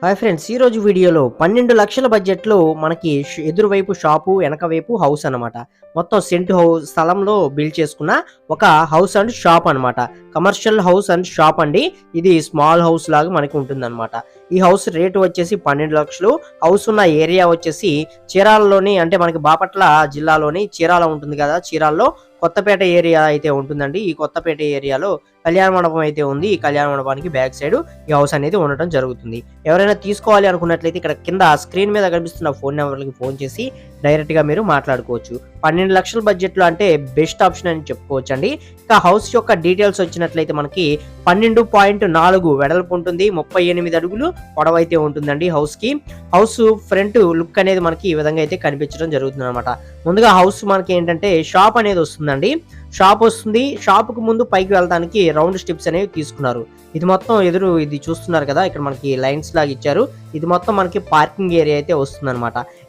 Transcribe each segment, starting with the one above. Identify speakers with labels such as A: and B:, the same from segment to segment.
A: Hi friends ఈరోజు వీడియోలో పన్నెండు లక్షల బడ్జెట్లో మనకి ఎదురువైపు షాపు వెనక వైపు హౌస్ అన్నమాట. మొత్తం సెంట్ హౌస్ స్థలంలో బిల్డ్ చేసుకున్న ఒక హౌస్ అండ్ షాప్ అన్నమాట. కమర్షియల్ హౌస్ అండ్ షాప్ అండి. ఇది స్మాల్ హౌస్ లాగా మనకి ఉంటుందన్నమాట. ఈ హౌస్ రేటు వచ్చేసి పన్నెండు లక్షలు. హౌస్ ఉన్న ఏరియా వచ్చేసి చీరాలలోని అంటే మనకి బాపట్ల జిల్లాలోని చీరాల ఉంటుంది కదా చీరాల్లో కొత్తపేట ఏరియా అయితే ఉంటుందండి. ఈ కొత్తపేట ఏరియాలో కళ్యాణ మండపం అయితే ఉంది. ఈ కళ్యాణ మండపానికి బ్యాక్ సైడ్ ఈ హౌస్ అనేది ఉండటం జరుగుతుంది. ఎవరైనా తీసుకోవాలి అనుకున్నట్లయితే ఇక్కడ కింద స్క్రీన్ మీద కనిపిస్తున్న ఫోన్ నెంబర్లకి ఫోన్ చేసి డైరెక్ట్గా మీరు మాట్లాడుకోవచ్చు. పన్నెండు లక్షల బడ్జెట్లో అంటే బెస్ట్ ఆప్షన్ అని చెప్పుకోవచ్చు అండి ఇక హౌస్ యొక్క డీటెయిల్స్ వచ్చినట్లయితే మనకి పన్నెండు పాయింట్ నాలుగు వెడల్పు ఉంటుంది. ముప్పై ఎనిమిది అడుగులు పొడవైతే ఉంటుందండి హౌస్కి హౌస్ ఫ్రంట్ లుక్ అనేది మనకి ఈ విధంగా అయితే కనిపించడం జరుగుతుంది అనమాట ముందుగా హౌస్ మనకి ఏంటంటే షాప్ అనేది వస్తుందండి. షాప్ వస్తుంది. షాప్కు ముందు పైకి వెళ్ళడానికి రౌండ్ స్టెప్స్ అనేవి తీసుకున్నారు. ఇది మొత్తం ఎదురు ఇది చూస్తున్నారు కదా ఇక్కడ మనకి లైన్స్ లాగా ఇచ్చారు. ఇది మొత్తం మనకి పార్కింగ్ ఏరియా అయితే వస్తుంది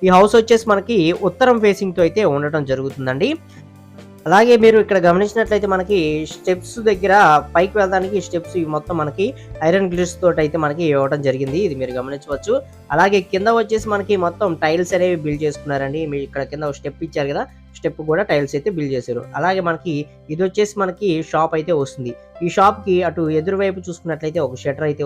A: ఈ హౌస్ వచ్చేసి మనకి ఉత్తరం ఫేసింగ్తో అయితే ఉండటం జరుగుతుందండి. అలాగే మీరు ఇక్కడ గమనించినట్లయితే మనకి స్టెప్స్ దగ్గర పైకి వెళ్ళడానికి స్టెప్స్ ఇవి మొత్తం మనకి ఐరన్ గ్లిస్ తోటి అయితే మనకి ఇవ్వడం జరిగింది. ఇది మీరు గమనించవచ్చు. అలాగే కింద వచ్చేసి మనకి మొత్తం టైల్స్ అనేవి బిల్డ్ చేసుకున్నారండి. మీరు ఇక్కడ కింద స్టెప్ ఇచ్చారు కదా స్టెప్ కూడా టైల్స్ అయితే బిల్డ్ చేశారు. అలాగే మనకి ఇది వచ్చేసి మనకి షాప్ అయితే వస్తుంది. ఈ షాప్కి అటు ఎదురు వైపు చూసుకున్నట్లయితే ఒక షట్టర్ అయితే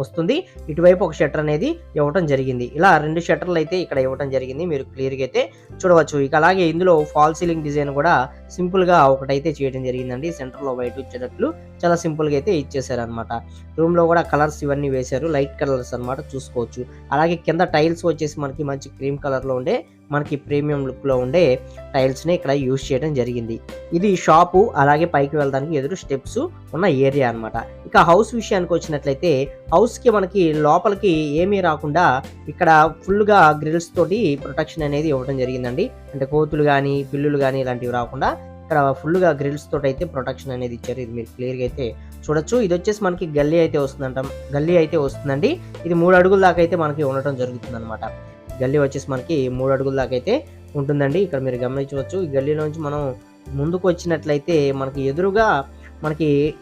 A: వస్తుంది. ఇటువైపు ఒక షట్టర్ అనేది ఇవ్వటం జరిగింది. ఇలా రెండు షట్టర్లు అయితే ఇక్కడ ఇవ్వటం జరిగింది. మీరు క్లియర్గా అయితే చూడవచ్చు. ఇక అలాగే ఇందులో ఫాల్ సీలింగ్ డిజైన్ కూడా సింపుల్గా ఒకటైతే చేయడం జరిగిందండి. సెంటర్లో వైట్ వచ్చేటట్లు చాలా సింపుల్గా అయితే ఇచ్చేసారు అనమాట రూమ్లో కూడా కలర్స్ ఇవన్నీ వేశారు. లైట్ కలర్స్ అన్నమాట చూసుకోవచ్చు. అలాగే కింద టైల్స్ వచ్చేసి మనకి మంచి క్రీమ్ కలర్లో ఉండే మనకి ప్రీమియం లుక్లో ఉండే టైల్స్ని ఇక్కడ యూజ్ చేయడం జరిగింది. ఇది షాపు అలాగే పైకి వెళ్ళడానికి ఎదురు స్టెప్స్ ఉన్న ఏరియా అన్నమాట. ఇక హౌస్ విషయానికి వచ్చినట్లయితే హౌస్కి మనకి లోపలికి ఏమీ రాకుండా ఇక్కడ ఫుల్గా గ్రిల్స్ తోటి ప్రొటెక్షన్ అనేది ఇవ్వడం జరిగిందండి. అంటే కోతులు కానీ పిల్లులు కానీ ఇలాంటివి రాకుండా ఇక్కడ ఫుల్గా గ్రిల్స్ తోటి అయితే ప్రొటెక్షన్ అనేది ఇచ్చారు. ఇది మీరు క్లియర్గా అయితే చూడొచ్చు. ఇది వచ్చేసి మనకి గల్లీ అయితే వస్తుందంట గల్లీ అయితే వస్తుందండి. ఇది మూడు అడుగుల దాకా అయితే మనకి ఉండటం జరుగుతుంది అనమాట గల్లీ వచ్చేసి మనకి మూడు అడుగుల దాకా అయితే ఉంటుందండి. ఇక్కడ మీరు గమనించవచ్చు. ఈ గల్లీలోంచి మనం ముందుకు వచ్చినట్లయితే మనకి ఎదురుగా మనకి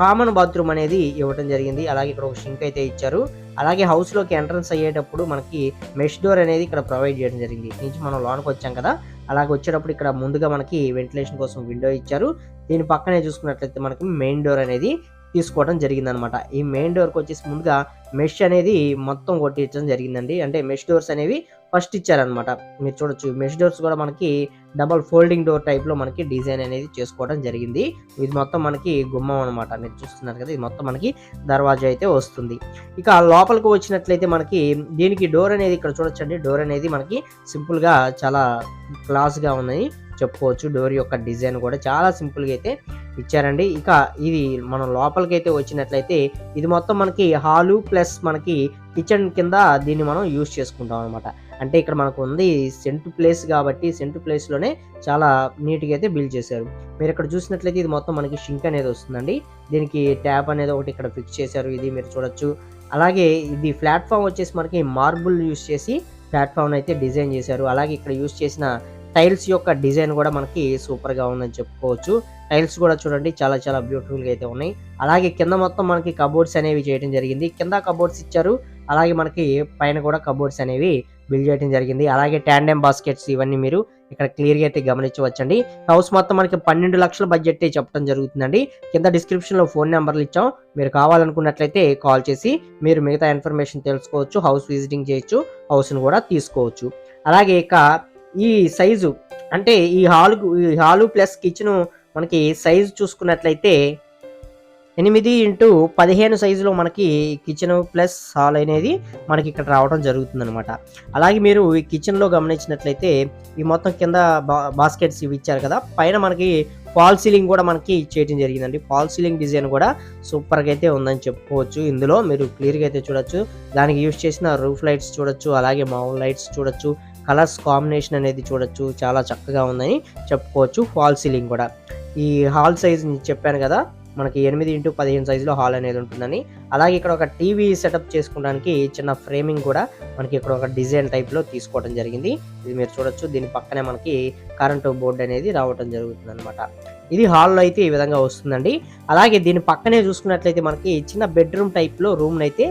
A: కామన్ బాత్రూమ్ అనేది ఇవ్వడం జరిగింది. అలాగే ఇక్కడ ఒక షింక్ అయితే ఇచ్చారు. అలాగే హౌస్లోకి ఎంట్రన్స్ అయ్యేటప్పుడు మనకి మెష్ డోర్ అనేది ఇక్కడ ప్రొవైడ్ చేయడం జరిగింది. నుంచి మనం లోనికి వచ్చాం కదా. అలాగే వచ్చేటప్పుడు ఇక్కడ ముందుగా మనకి వెంటిలేషన్ కోసం విండో ఇచ్చారు. దీని పక్కనే చూసుకున్నట్లయితే మనకి మెయిన్ డోర్ అనేది తీసుకోవడం జరిగింది అనమాట ఈ మెయిన్ డోర్కి వచ్చేసి ముందుగా మెష్ అనేది మొత్తం కొట్టించడం జరిగిందండి. అంటే మెష్ డోర్స్ అనేవి ఫస్ట్ ఇచ్చారనమాట. మీరు చూడొచ్చు మెష్ డోర్స్ కూడా మనకి డబల్ ఫోల్డింగ్ డోర్ టైప్లో మనకి డిజైన్ అనేది చేసుకోవడం జరిగింది. ఇది మొత్తం మనకి గుమ్మం అనమాట. మీరు చూస్తున్నారు కదా ఇది మొత్తం మనకి దర్వాజా అయితే వస్తుంది. ఇక లోపలికి వచ్చినట్లయితే మనకి దీనికి డోర్ అనేది ఇక్కడ చూడొచ్చండి. డోర్ అనేది మనకి సింపుల్గా చాలా క్లాస్ ఉన్నాయి చెప్పుకోవచ్చు. డోర్ యొక్క డిజైన్ కూడా చాలా సింపుల్గా అయితే ఇచ్చారండి. ఇక ఇది మనం లోపలికి అయితే వచ్చినట్లయితే ఇది మొత్తం మనకి హాలు ప్లస్ మనకి కిచెన్ కింద దీన్ని మనం యూజ్ చేసుకుంటాం అనమాట అంటే ఇక్కడ మనకు ఉంది సెంటు ప్లేస్ కాబట్టి సెంటు ప్లేస్లోనే చాలా నీట్గా అయితే బిల్డ్ చేశారు. మీరు ఇక్కడ చూసినట్లయితే ఇది మొత్తం మనకి షింక్ అనేది వస్తుందండి. దీనికి ట్యాప్ అనేది ఒకటి ఇక్కడ ఫిక్స్ చేశారు. ఇది మీరు చూడొచ్చు. అలాగే ఇది ప్లాట్ఫామ్ వచ్చేసి మనకి మార్బుల్ యూస్ చేసి ప్లాట్ఫామ్ అయితే డిజైన్ చేశారు. అలాగే ఇక్కడ యూస్ చేసిన టైల్స్ యొక్క డిజైన్ కూడా మనకి సూపర్గా ఉందని చెప్పుకోవచ్చు. టైల్స్ కూడా చూడండి చాలా చాలా బ్యూటిఫుల్గా అయితే ఉన్నాయి. అలాగే కింద మొత్తం మనకి కబోర్డ్స్ అనేవి చేయడం జరిగింది. కింద కబోర్డ్స్ ఇచ్చారు. అలాగే మనకి పైన కూడా కబోర్డ్స్ అనేవి బిల్డ్ చేయడం జరిగింది. అలాగే ట్యాండెమ్ బాస్కెట్స్ ఇవన్నీ మీరు ఇక్కడ క్లియర్గా అయితే గమనించవచ్చండి. హౌస్ మొత్తం మనకి పన్నెండు లక్షల బడ్జెట్ చెప్పడం జరుగుతుందండి. కింద డిస్క్రిప్షన్లో ఫోన్ నెంబర్లు ఇచ్చాం. మీరు కావాలనుకున్నట్లయితే కాల్ చేసి మీరు మిగతా ఇన్ఫర్మేషన్ తెలుసుకోవచ్చు. హౌస్ విజిటింగ్ చేయొచ్చు. హౌస్ను కూడా తీసుకోవచ్చు. అలాగే ఇక ఈ సైజు అంటే ఈ హాలు ఈ హాలు ప్లస్ కిచెన్ మనకి సైజు చూసుకున్నట్లయితే ఎనిమిది ఇంటూ పదిహేను సైజులో మనకి కిచెన్ ప్లస్ హాల్ అనేది మనకి ఇక్కడ రావడం జరుగుతుంది అనమాట అలాగే మీరు ఈ కిచెన్లో గమనించినట్లయితే ఈ మొత్తం కింద బా బాస్కెట్స్ ఇవి ఇచ్చారు కదా పైన మనకి ఫాల్ సీలింగ్ కూడా మనకి చేయడం జరిగిందండి. ఫాల్ సీలింగ్ డిజైన్ కూడా సూపర్గా అయితే ఉందని చెప్పుకోవచ్చు. ఇందులో మీరు క్లియర్గా అయితే చూడొచ్చు. దానికి యూజ్ చేసిన రూఫ్ లైట్స్ చూడొచ్చు అలాగే మామూలు లైట్స్ చూడొచ్చు. కలర్స్ కాంబినేషన్ అనేది చూడొచ్చు. చాలా చక్కగా ఉందని చెప్పుకోవచ్చు ఫాల్ సీలింగ్ కూడా. ఈ హాల్ సైజ్ చెప్పాను కదా మనకి ఎనిమిది ఇంటూ పదిహేను సైజులో హాల్ అనేది ఉంటుందని. అలాగే ఇక్కడ ఒక టీవీ సెటప్ చేసుకోవడానికి చిన్న ఫ్రేమింగ్ కూడా మనకి ఇక్కడ ఒక డిజైన్ టైప్లో తీసుకోవడం జరిగింది. ఇది మీరు చూడొచ్చు. దీని పక్కనే మనకి కరెంటు బోర్డు అనేది రావడం జరుగుతుంది అనమాట ఇది హాల్లో అయితే ఈ విధంగా వస్తుందండి. అలాగే దీని పక్కనే చూసుకున్నట్లయితే మనకి చిన్న బెడ్రూమ్ టైప్లో రూమ్ అయితే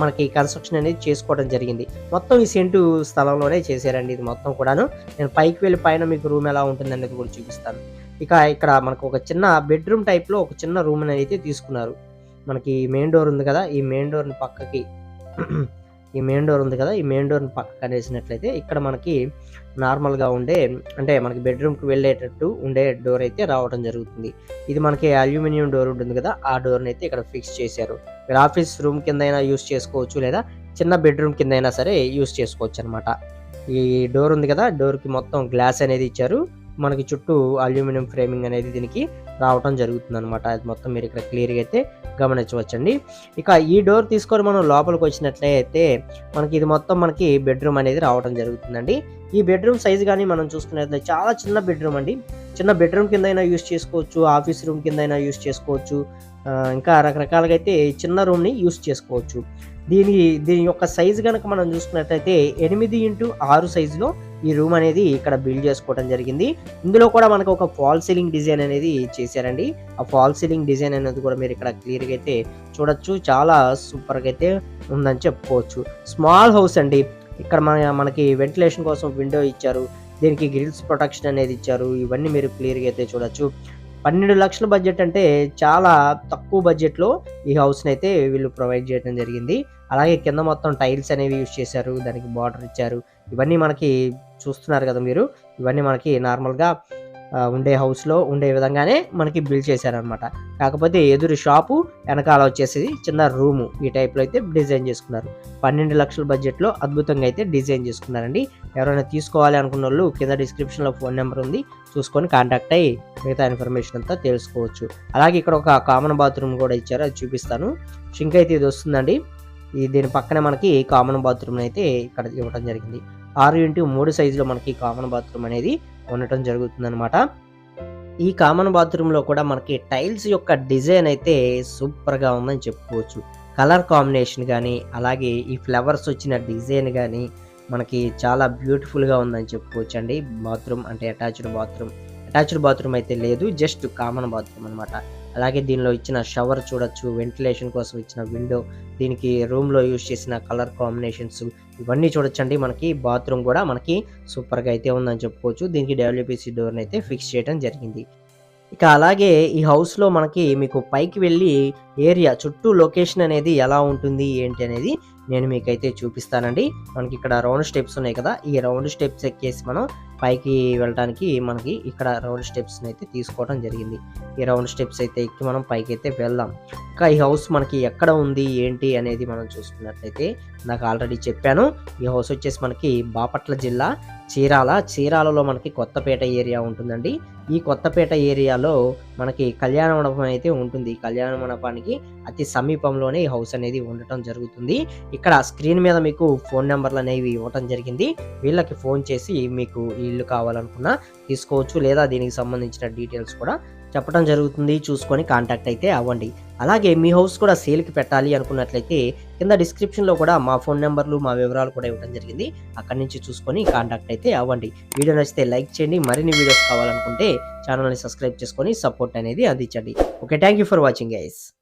A: మనకి కన్స్ట్రక్షన్ అనేది చేసుకోవడం జరిగింది. మొత్తం ఈ సెంటు స్థలంలోనే చేశారండి ఇది మొత్తం కూడాను. నేను పైకి వెళ్ళి పైన మీకు రూమ్ ఎలా ఉంటుంది అనేది కూడా చూపిస్తాను. ఇక ఇక్కడ మనకు ఒక చిన్న బెడ్రూమ్ టైప్లో ఒక చిన్న రూమ్ అనేది అయితే తీసుకున్నారు. మనకి మెయిన్ డోర్ ఉంది కదా ఈ మెయిన్ డోర్ని పక్కకి ఈ మెయిన్ డోర్ ఉంది కదా ఈ మెయిన్ డోర్ని పక్కకి అనేసినట్లయితే ఇక్కడ మనకి నార్మల్గా ఉండే అంటే మనకి బెడ్రూమ్కి వెళ్ళేటట్టు ఉండే డోర్ అయితే రావడం జరుగుతుంది. ఇది మనకి అల్యూమినియం డోర్ ఉంటుంది కదా ఆ డోర్ని అయితే ఇక్కడ ఫిక్స్ చేశారు. మీరు ఆఫీస్ రూమ్ కింద అయినా యూస్ చేసుకోవచ్చు లేదా చిన్న బెడ్రూమ్ కింద అయినా సరే యూస్ చేసుకోవచ్చు అనమాట ఈ డోర్ ఉంది కదా డోర్కి మొత్తం గ్లాస్ అనేది ఇచ్చారు. మనకి చుట్టూ అల్యూమినియం ఫ్రేమింగ్ అనేది దీనికి రావటం జరుగుతుంది అనమాట అది మొత్తం మీరు ఇక్కడ క్లియర్గా అయితే గమనించవచ్చండి. ఇక ఈ డోర్ తీసుకొని మనం లోపలికి వచ్చినట్లయితే మనకి ఇది మొత్తం మనకి బెడ్రూమ్ అనేది రావడం జరుగుతుందండి. ఈ బెడ్రూమ్ సైజ్ కానీ మనం చూసుకున్నట్లయితే చాలా చిన్న బెడ్రూమ్ అండి. చిన్న బెడ్రూమ్ కింద అయినా యూస్ చేసుకోవచ్చు ఆఫీస్ రూమ్ కింద అయినా యూస్ చేసుకోవచ్చు ఇంకా రకరకాలుగా అయితే చిన్న రూమ్ని యూస్ చేసుకోవచ్చు. దీని దీని యొక్క సైజు కనుక మనం చూసుకున్నట్లయితే ఎనిమిది ఇంటూ ఆరు సైజులో ఈ రూమ్ అనేది ఇక్కడ బిల్డ్ చేసుకోవడం జరిగింది. ఇందులో కూడా మనకు ఒక ఫాల్ సీలింగ్ డిజైన్ అనేది చేశారండి. ఆ ఫాల్ సీలింగ్ డిజైన్ అనేది కూడా మీరు ఇక్కడ క్లియర్గా అయితే చూడొచ్చు. చాలా సూపర్గా అయితే ఉందని చెప్పుకోవచ్చు. స్మాల్ హౌస్ అండి. ఇక్కడ మన మనకి వెంటిలేషన్ కోసం విండో ఇచ్చారు. దీనికి గ్రిల్స్ ప్రొటెక్షన్ అనేది ఇచ్చారు. ఇవన్నీ మీరు క్లియర్గా అయితే చూడొచ్చు. పన్నెండు లక్షల బడ్జెట్ అంటే చాలా తక్కువ బడ్జెట్లో ఈ హౌస్ని అయితే వీళ్ళు ప్రొవైడ్ చేయడం జరిగింది. అలాగే కింద మొత్తం టైల్స్ అనేవి యూజ్ చేశారు. దానికి బార్డర్ ఇచ్చారు. ఇవన్నీ మనకి చూస్తున్నారు కదా మీరు. ఇవన్నీ మనకి నార్మల్గా ఉండే హౌస్లో ఉండే విధంగానే మనకి బిల్డ్ చేశారనమాట కాకపోతే ఎదురు షాపు వెనకాల వచ్చేసి చిన్న రూము ఈ టైప్లో అయితే డిజైన్ చేసుకున్నారు. పన్నెండు లక్షల బడ్జెట్లో అద్భుతంగా అయితే డిజైన్ చేసుకున్నారండి. ఎవరైనా తీసుకోవాలి అనుకున్న వాళ్ళు కింద డిస్క్రిప్షన్లో ఫోన్ నెంబర్ ఉంది. చూసుకొని కాంటాక్ట్ అయ్యి మిగతా ఇన్ఫర్మేషన్ అంతా తెలుసుకోవచ్చు. అలాగే ఇక్కడ ఒక కామన్ బాత్రూమ్ కూడా ఇచ్చారు అది చూపిస్తాను. షింక్ అయితే ఇది వస్తుందండి. ఈ దీని పక్కనే మనకి కామన్ బాత్రూమ్ అయితే ఇక్కడ ఇవ్వడం జరిగింది. ఆరు ఇంటూ మూడు సైజులో మనకి కామన్ బాత్రూమ్ అనేది ఉండటం జరుగుతుంది అనమాట ఈ కామన్ బాత్రూంలో కూడా మనకి టైల్స్ యొక్క డిజైన్ అయితే సూపర్గా ఉందని చెప్పుకోవచ్చు. కలర్ కాంబినేషన్ కానీ అలాగే ఈ ఫ్లవర్స్ వచ్చిన డిజైన్ కానీ మనకి చాలా బ్యూటిఫుల్గా ఉందని చెప్పుకోవచ్చు అండి బాత్రూమ్ అంటే అటాచ్డ్ బాత్రూమ్. అటాచ్డ్ బాత్రూమ్ అయితే లేదు జస్ట్ కామన్ బాత్రూమ్ అనమాట అలాగే దీనిలో ఇచ్చిన షవర్ చూడొచ్చు వెంటిలేషన్ కోసం ఇచ్చిన విండో దీనికి రూమ్లో యూజ్ చేసిన కలర్ కాంబినేషన్స్ ఇవన్నీ చూడొచ్చండి. మనకి బాత్రూమ్ కూడా మనకి సూపర్గా అయితే ఉందని చెప్పుకోవచ్చు. దీనికి డబ్ల్యూపీసీ డోర్ని అయితే ఫిక్స్ చేయడం జరిగింది. ఇక అలాగే ఈ హౌస్లో మనకి మీకు పైకి వెళ్ళి ఏరియా చుట్టూ లొకేషన్ అనేది ఎలా ఉంటుంది ఏంటి అనేది నేను మీకైతే చూపిస్తానండి. మనకి ఇక్కడ రౌండ్ స్టెప్స్ ఉన్నాయి కదా ఈ రౌండ్ స్టెప్స్ ఎక్కేసి మనం పైకి వెళ్ళడానికి మనకి ఇక్కడ రౌండ్ స్టెప్స్ అయితే తీసుకోవడం జరిగింది. ఈ రౌండ్ స్టెప్స్ అయితే ఎక్కి మనం పైకి అయితే వెళ్దాం. ఇంకా ఈ హౌస్ మనకి ఎక్కడ ఉంది ఏంటి అనేది మనం చూసుకున్నట్లయితే నాకు ఆల్రెడీ చెప్పాను. ఈ హౌస్ వచ్చేసి మనకి బాపట్ల జిల్లా చీరాల. చీరాలలో మనకి కొత్తపేట ఏరియా ఉంటుందండి. ఈ కొత్తపేట ఏరియాలో మనకి కళ్యాణ మండపం అయితే ఉంటుంది. కళ్యాణ మండపానికి అతి సమీపంలోనే ఈ హౌస్ అనేది ఉండటం జరుగుతుంది. ఇక్కడ స్క్రీన్ మీద మీకు ఫోన్ నెంబర్లు అనేవి ఇవ్వటం జరిగింది. వీళ్ళకి ఫోన్ చేసి మీకు ఇల్లు కావాలనుకున్నా తీసుకోవచ్చు లేదా దీనికి సంబంధించిన డీటెయిల్స్ కూడా చెప్పడం జరుగుతుంది. చూసుకొని కాంటాక్ట్ అయితే అవ్వండి. అలాగే మీ హౌస్ కూడా సేల్కి పెట్టాలి అనుకున్నట్లయితే కింద డిస్క్రిప్షన్లో కూడా మా ఫోన్ నెంబర్లు మా వివరాలు కూడా ఇవ్వడం జరిగింది. అక్కడి నుంచి చూసుకొని కాంటాక్ట్ అయితే అవ్వండి. వీడియో నచ్చితే లైక్ చేయండి. మరిన్ని వీడియోస్ కావాలనుకుంటే ఛానల్ని సబ్స్క్రైబ్ చేసుకొని సపోర్ట్ అనేది అందించండి. Okay thank you for watching guys